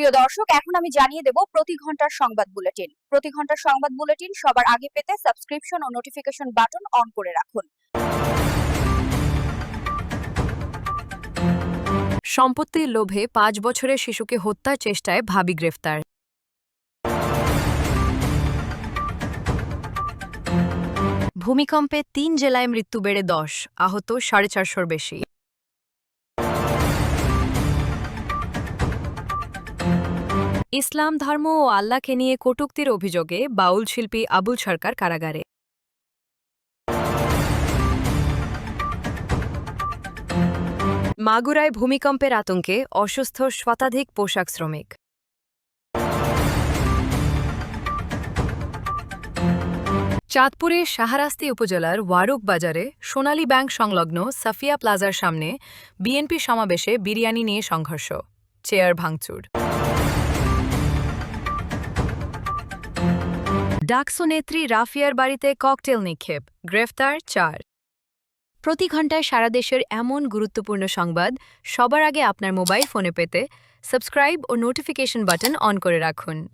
প্রিয় দর্শক, এখন আমি জানিয়ে দেব প্রতি ঘণ্টার সংবাদ বুলেটিন। প্রতি ঘণ্টার সংবাদ বুলেটিন সবার আগে পেতে সাবস্ক্রিপশন ও নোটিফিকেশন বাটন অন করে রাখুন। সম্পত্তির লোভে পাঁচ বছরের শিশুকে হত্যার চেষ্টায় ভাবি গ্রেফতার। ভূমিকম্পে তিন জেলায় মৃত্যু বেড়ে দশ, আহত সাড়ে চারশোর বেশি। ইসলাম ধর্ম ও আল্লাহকে নিয়ে কটূক্তির অভিযোগে বাউল শিল্পী আবুল সরকার কারাগারে। মাগুরায় ভূমিকম্পের আতঙ্কে অসুস্থ শতাধিক পোশাক শ্রমিক। চাঁদপুরের সাহারাস্তি উপজেলার ওয়ারুক বাজারে সোনালী ব্যাংক সংলগ্ন সাফিয়া প্লাজার সামনে বিএনপি সমাবেশে বিরিয়ানি নিয়ে সংঘর্ষ, চেয়ার ভাঙচুর। ডাকসু নেত্রী রাফিয়ার বাড়িতে ককটেল নিক্ষেপ, গ্রেফতার চার। প্রতি ঘন্টায় সারা দেশের এমন গুরুত্বপূর্ণ সংবাদ সবার আগে আপনার মোবাইল ফোনে পেতে সাবস্ক্রাইব ও নোটিফিকেশন বাটন অন করে রাখুন।